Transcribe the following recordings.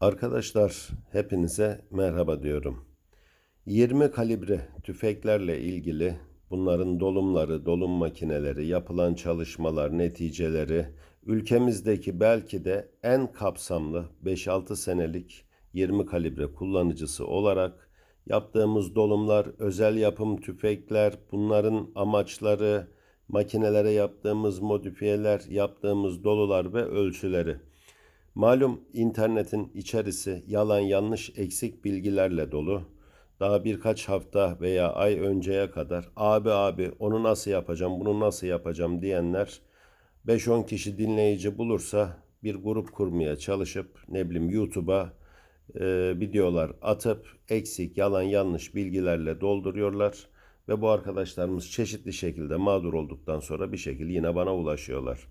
Arkadaşlar hepinize merhaba diyorum. 20 kalibre tüfeklerle ilgili bunların dolumları, dolum makineleri, yapılan çalışmalar, neticeleri ülkemizdeki belki de en kapsamlı 5-6 senelik 20 kalibre kullanıcısı olarak yaptığımız dolumlar, özel yapım tüfekler, bunların amaçları, makinelere yaptığımız modifiyeler, yaptığımız dolular ve ölçüleri Malum internetin içerisi yalan yanlış eksik bilgilerle dolu. Daha birkaç hafta veya ay önceye kadar abi abi onu nasıl yapacağım bunu nasıl yapacağım diyenler 5-10 kişi dinleyici bulursa bir grup kurmaya çalışıp ne bileyim YouTube'a e, videolar atıp eksik yalan yanlış bilgilerle dolduruyorlar. Ve bu arkadaşlarımız çeşitli şekilde mağdur olduktan sonra bir şekilde yine bana ulaşıyorlar.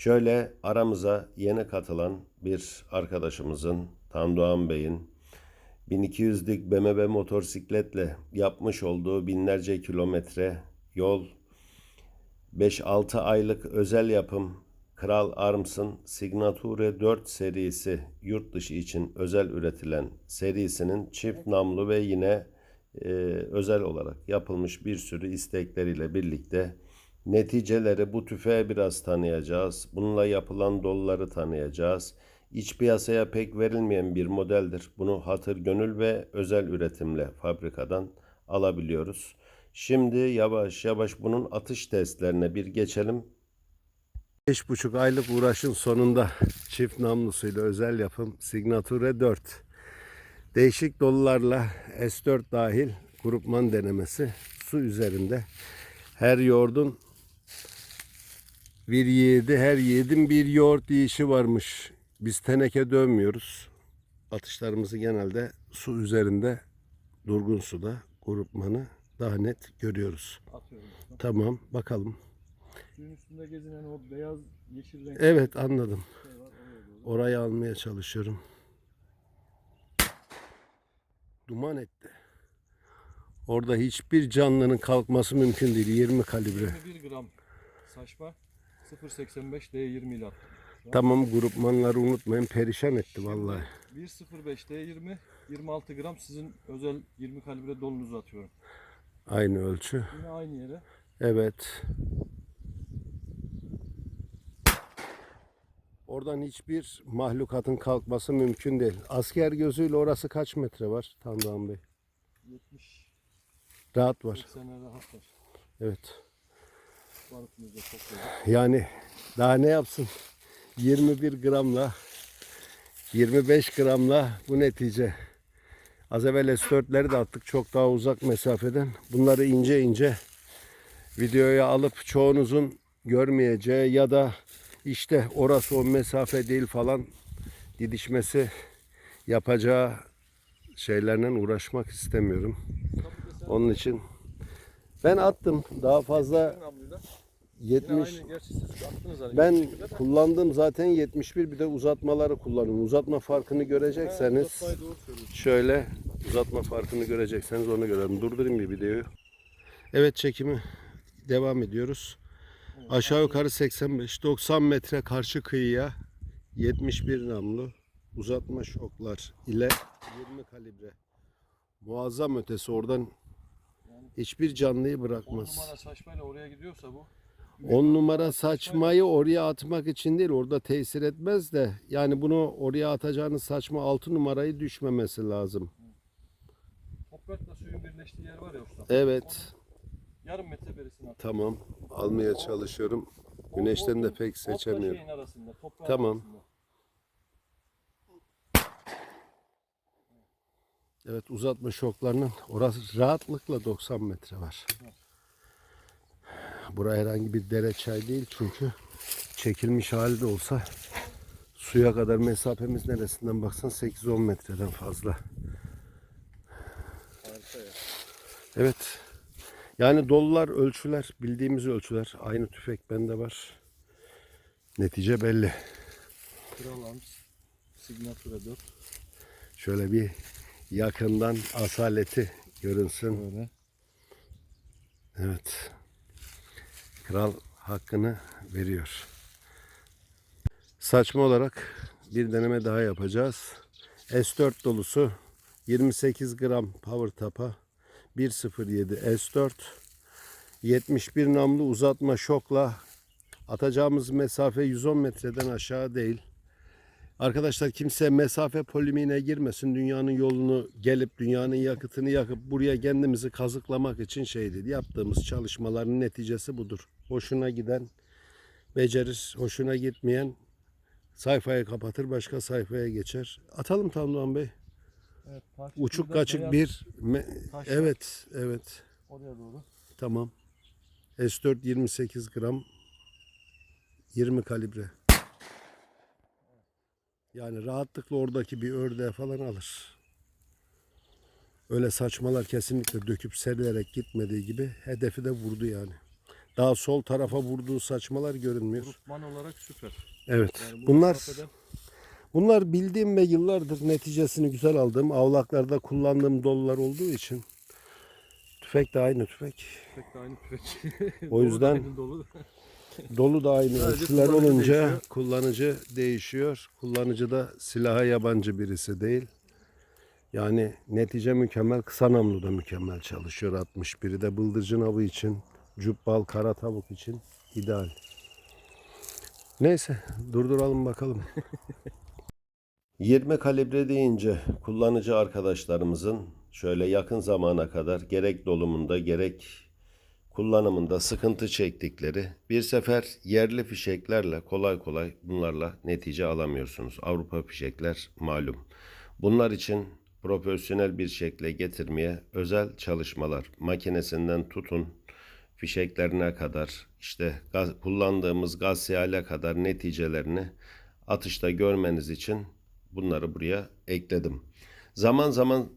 Şöyle aramıza yeni katılan bir arkadaşımızın Tandoğan Bey'in 1200'lük BMW motosikletle yapmış olduğu binlerce kilometre yol 5-6 aylık özel yapım Kral Arms'ın Signature 4 serisi yurt dışı için özel üretilen serisinin çift namlu ve yine e, özel olarak yapılmış bir sürü istekleriyle birlikte neticeleri bu tüfeğe biraz tanıyacağız. Bununla yapılan doluları tanıyacağız. İç piyasaya pek verilmeyen bir modeldir. Bunu hatır gönül ve özel üretimle fabrikadan alabiliyoruz. Şimdi yavaş yavaş bunun atış testlerine bir geçelim. 5,5 aylık uğraşın sonunda çift namlusuyla özel yapım Signature 4. Değişik dolularla S4 dahil grupman denemesi su üzerinde. Her yoğurdun bir yiğidi, her yiğidin bir yoğurt yiyişi varmış. Biz teneke dövmüyoruz. Atışlarımızı genelde su üzerinde, durgun suda grupmanı daha net görüyoruz. atıyorum. Tamam, bakalım. Suyun üstünde gezinen o beyaz yeşil renk Evet, anladım. Orayı almaya çalışıyorum. Duman etti. Orada hiçbir canlının kalkması mümkün değil. 20 kalibre. 21 gram saçma 0.85 D20 ile attım. Tamam grupmanları unutmayın. Perişan etti vallahi. 1.05 D20 26 gram sizin özel 20 kalibre dolunuzu atıyorum. Aynı ölçü. Yine aynı yere. Evet. Oradan hiçbir mahlukatın kalkması mümkün değil. Asker gözüyle orası kaç metre var Tandoğan Bey? 70 Rahat var. 80'e rahat var. Evet. Yani daha ne yapsın? 21 gramla 25 gramla bu netice. Az evvel S4'leri de attık çok daha uzak mesafeden. Bunları ince ince videoya alıp çoğunuzun görmeyeceği ya da işte orası o mesafe değil falan didişmesi yapacağı şeylerle uğraşmak istemiyorum. Onun için ben attım. Daha fazla Namluyla. 70 Yine aynı gerçi siz attınız hani ben kullandığım zaten 71 bir de uzatmaları kullanıyorum. Uzatma farkını görecekseniz şöyle uzatma farkını görecekseniz onu görelim. Durdurayım bir videoyu. Evet çekimi devam ediyoruz. Aşağı yukarı 85-90 metre karşı kıyıya 71 namlu uzatma şoklar ile 20 kalibre. Muazzam ötesi oradan hiçbir canlıyı 10 bırakmaz. numara saçmayla oraya gidiyorsa bu 10 numara saçmayı oraya atmak için değil orada tesir etmez de yani bunu oraya atacağınız saçma 6 numarayı düşmemesi lazım. toprakla suyun birleştiği yer var ya usta. Evet Yarım metre berisine at. tamam almaya çalışıyorum. Güneşten de pek seçemiyorum. şeyin arasında, toprağın Tamam. arasında. Evet uzatma şoklarının orası rahatlıkla 90 metre var. Buraya herhangi bir dere çay değil çünkü çekilmiş hali de olsa suya kadar mesafemiz neresinden baksan 8-10 metreden fazla. Evet. Yani dolular, ölçüler, bildiğimiz ölçüler. Aynı tüfek bende var. Netice belli. Kral Arms Signature 4. Şöyle bir yakından asaleti görünsün. Böyle. Evet. Kral hakkını veriyor. Saçma olarak bir deneme daha yapacağız. S4 dolusu 28 gram power tapa 107 S4 71 namlu uzatma şokla atacağımız mesafe 110 metreden aşağı değil. Arkadaşlar kimse mesafe polimiğine girmesin. Dünyanın yolunu gelip dünyanın yakıtını yakıp buraya kendimizi kazıklamak için şey değil. Yaptığımız çalışmaların neticesi budur. Hoşuna giden becerir, hoşuna gitmeyen sayfayı kapatır, başka sayfaya geçer. Atalım Tandoğan Bey. Evet, Uçuk kaçık bir. me- taş var. evet, evet. Oraya doğru. Tamam. S4 28 gram 20 kalibre. Yani rahatlıkla oradaki bir ördeğe falan alır. Öyle saçmalar kesinlikle döküp serilerek gitmediği gibi hedefi de vurdu yani. Daha sol tarafa vurduğu saçmalar görünmüyor. Grupman olarak süper. Evet. Yani bu Bunlar bunlar bildiğim ve yıllardır neticesini güzel aldığım avlaklarda kullandığım dolular olduğu için tüfek de aynı tüfek. pek de aynı tüfek. O yüzden- dolu. Dolu da aynı Sadece ölçüler kullanıcı olunca değişiyor. kullanıcı değişiyor. Kullanıcı da silaha yabancı birisi değil. Yani netice mükemmel. Kısa namlu da mükemmel çalışıyor. 61'i de bıldırcın avı için, cubbal kara tavuk için ideal. Neyse durduralım bakalım. 20 kalibre deyince kullanıcı arkadaşlarımızın şöyle yakın zamana kadar gerek dolumunda gerek kullanımında sıkıntı çektikleri bir sefer yerli fişeklerle kolay kolay bunlarla netice alamıyorsunuz. Avrupa fişekler malum. Bunlar için profesyonel bir şekle getirmeye özel çalışmalar makinesinden tutun fişeklerine kadar işte gaz, kullandığımız gaz siyale kadar neticelerini atışta görmeniz için bunları buraya ekledim. Zaman zaman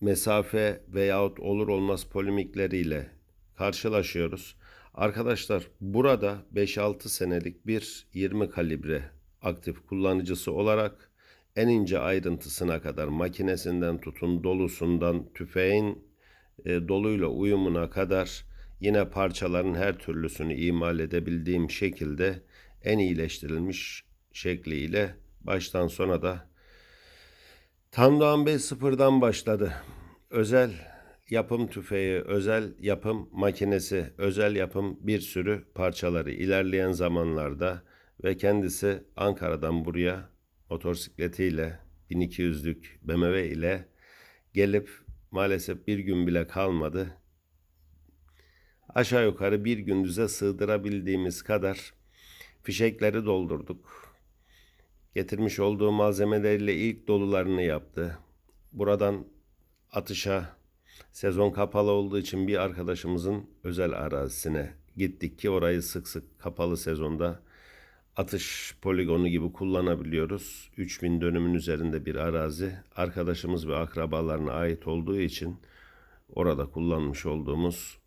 mesafe veyahut olur olmaz polemikleriyle karşılaşıyoruz. Arkadaşlar burada 5-6 senelik bir 20 kalibre aktif kullanıcısı olarak en ince ayrıntısına kadar makinesinden tutun dolusundan tüfeğin e, doluyla uyumuna kadar yine parçaların her türlüsünü imal edebildiğim şekilde en iyileştirilmiş şekliyle baştan sona da Tandoğan Bey sıfırdan başladı. Özel yapım tüfeği, özel yapım makinesi, özel yapım bir sürü parçaları ilerleyen zamanlarda ve kendisi Ankara'dan buraya motosikletiyle 1200'lük BMW ile gelip maalesef bir gün bile kalmadı. Aşağı yukarı bir gündüze sığdırabildiğimiz kadar fişekleri doldurduk. Getirmiş olduğu malzemeleriyle ilk dolularını yaptı. Buradan atışa sezon kapalı olduğu için bir arkadaşımızın özel arazisine gittik ki orayı sık sık kapalı sezonda atış poligonu gibi kullanabiliyoruz. 3000 dönümün üzerinde bir arazi. Arkadaşımız ve akrabalarına ait olduğu için orada kullanmış olduğumuz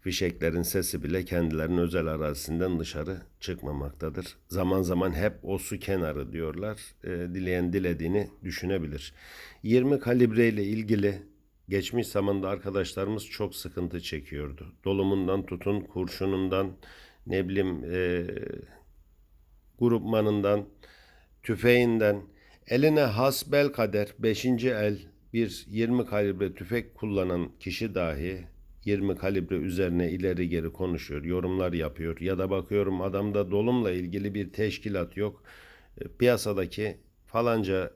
fişeklerin sesi bile kendilerinin özel arazisinden dışarı çıkmamaktadır. Zaman zaman hep o su kenarı diyorlar. E, dileyen dilediğini düşünebilir. 20 kalibre ile ilgili geçmiş zamanda arkadaşlarımız çok sıkıntı çekiyordu. Dolumundan tutun, kurşunundan, ne bileyim e, grupmanından, tüfeğinden, eline hasbel kader 5. el bir 20 kalibre tüfek kullanan kişi dahi 20 kalibre üzerine ileri geri konuşuyor, yorumlar yapıyor ya da bakıyorum adamda dolumla ilgili bir teşkilat yok. E, Piyasadaki falanca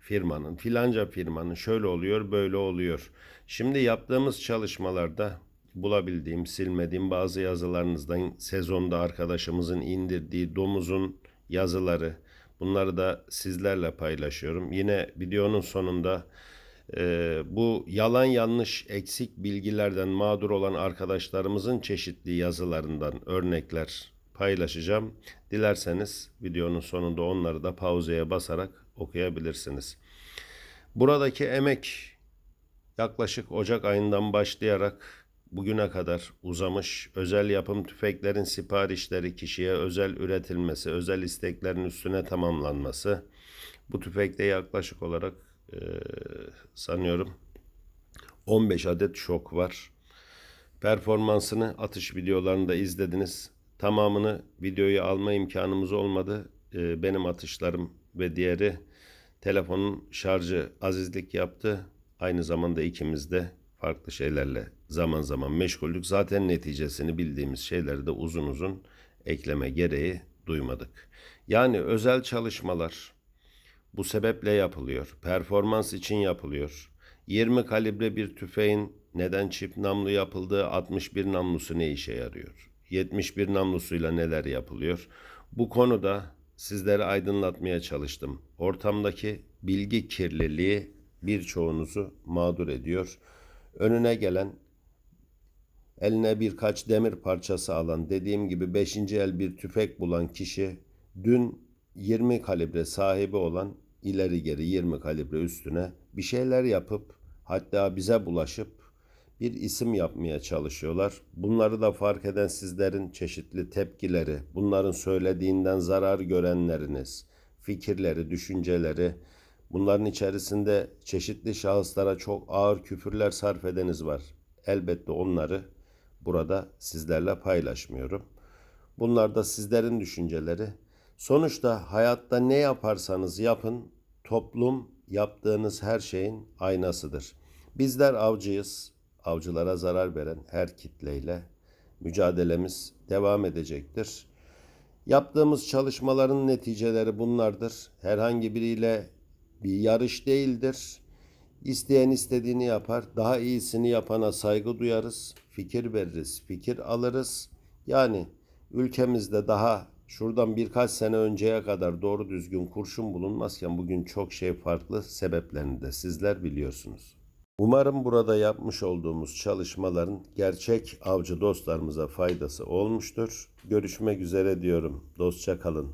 firmanın, filanca firmanın şöyle oluyor, böyle oluyor. Şimdi yaptığımız çalışmalarda bulabildiğim, silmediğim bazı yazılarınızdan sezonda arkadaşımızın indirdiği domuzun yazıları, bunları da sizlerle paylaşıyorum. Yine videonun sonunda e, bu yalan yanlış eksik bilgilerden mağdur olan arkadaşlarımızın çeşitli yazılarından örnekler paylaşacağım. Dilerseniz videonun sonunda onları da pauzeye basarak okuyabilirsiniz. Buradaki emek yaklaşık Ocak ayından başlayarak bugüne kadar uzamış. Özel yapım tüfeklerin siparişleri kişiye özel üretilmesi, özel isteklerin üstüne tamamlanması. Bu tüfekte yaklaşık olarak eee, sanıyorum 15 adet şok var. Performansını atış videolarında izlediniz. Tamamını videoyu alma imkanımız olmadı. Ee, benim atışlarım ve diğeri Telefonun şarjı azizlik yaptı. Aynı zamanda ikimiz de farklı şeylerle zaman zaman meşguldük. Zaten neticesini bildiğimiz şeyleri de uzun uzun ekleme gereği duymadık. Yani özel çalışmalar bu sebeple yapılıyor. Performans için yapılıyor. 20 kalibre bir tüfeğin neden çift namlu yapıldığı 61 namlusu ne işe yarıyor? 71 namlusuyla neler yapılıyor? Bu konuda sizleri aydınlatmaya çalıştım. Ortamdaki bilgi kirliliği birçoğunuzu mağdur ediyor. Önüne gelen eline birkaç demir parçası alan, dediğim gibi 5. el bir tüfek bulan kişi dün 20 kalibre sahibi olan ileri geri 20 kalibre üstüne bir şeyler yapıp hatta bize bulaşıp bir isim yapmaya çalışıyorlar. Bunları da fark eden sizlerin çeşitli tepkileri, bunların söylediğinden zarar görenleriniz, fikirleri, düşünceleri, bunların içerisinde çeşitli şahıslara çok ağır küfürler sarf edeniz var. Elbette onları burada sizlerle paylaşmıyorum. Bunlar da sizlerin düşünceleri. Sonuçta hayatta ne yaparsanız yapın, toplum yaptığınız her şeyin aynasıdır. Bizler avcıyız. Avcılara zarar veren her kitleyle mücadelemiz devam edecektir. Yaptığımız çalışmaların neticeleri bunlardır. Herhangi biriyle bir yarış değildir. İsteyen istediğini yapar. Daha iyisini yapana saygı duyarız. Fikir veririz, fikir alırız. Yani ülkemizde daha şuradan birkaç sene önceye kadar doğru düzgün kurşun bulunmazken bugün çok şey farklı sebeplerini de sizler biliyorsunuz. Umarım burada yapmış olduğumuz çalışmaların gerçek avcı dostlarımıza faydası olmuştur. Görüşmek üzere diyorum. Dostça kalın.